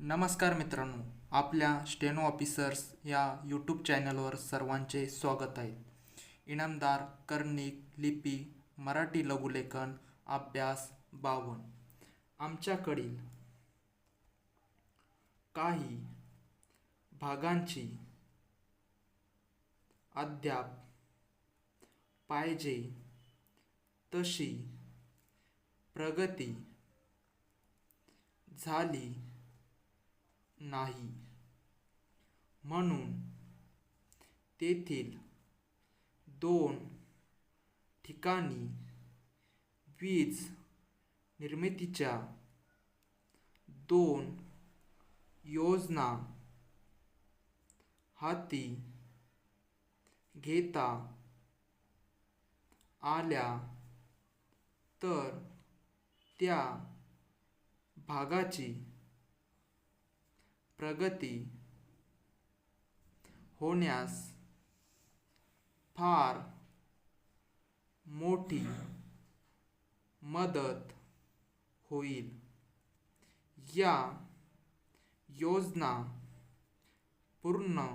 नमस्कार मित्रांनो आपल्या स्टेनो ऑफिसर्स या यूट्यूब चॅनलवर सर्वांचे स्वागत आहे. इनामदार कर्णिक लिपी मराठी लघुलेखन अभ्यास बावन. आमच्याकडील काही भागांची अद्याप पाहिजे तशी प्रगती झाली नाही. म्हणून तेथील दोन ठिकाणी वीज निर्मितीच्या दोन योजना हाती घेता आल्या तर त्या भागाची प्रगती होण्यास फार मोठी मदत होईल. या योजना पूर्ण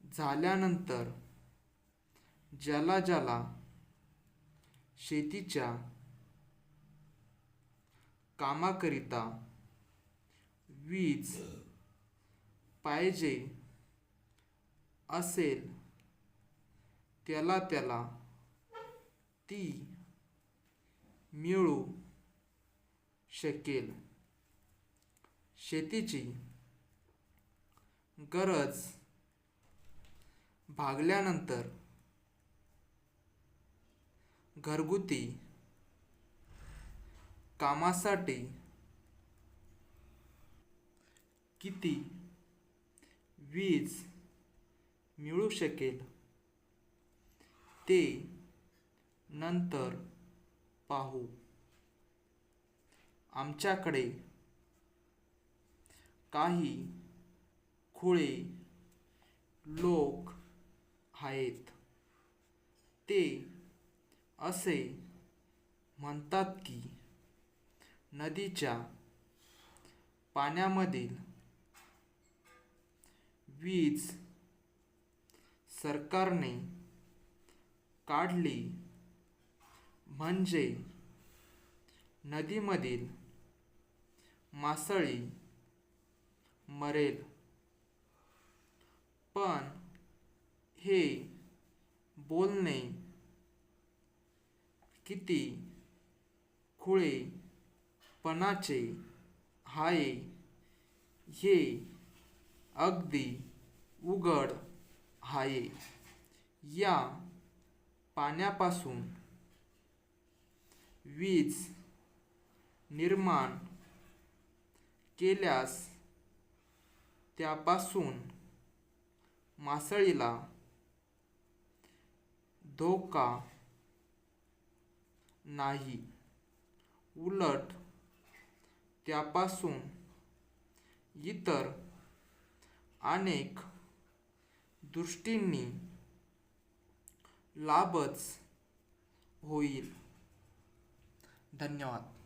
झाल्यानंतर ज्याला ज्याला शेतीच्या कामाकरिता वीज पाहिजे असेल त्याला त्याला ती मिळू शकेल. शेतीची गरज भागल्यानंतर घरगुती कामासाठी किती वीज मिळू शकेल? ते नंतर पाहू. आमच्याकडे काही खुळे लोक आहेत. ते असे म्हणतात की नदीच्या पाण्यामधील वीज सरकारने काढली म्हणजे नदीमधील मासळी मरेल. पण हे बोलणे किती खुळेपणाचे आहे हे अगदी उघड आहे. या पाण्यापासून वीज निर्माण केल्यास त्यापासून मासळीला धोका नाही. उलट त्यापासून इतर अनेक दृष्टींनी लाभच होईल. धन्यवाद.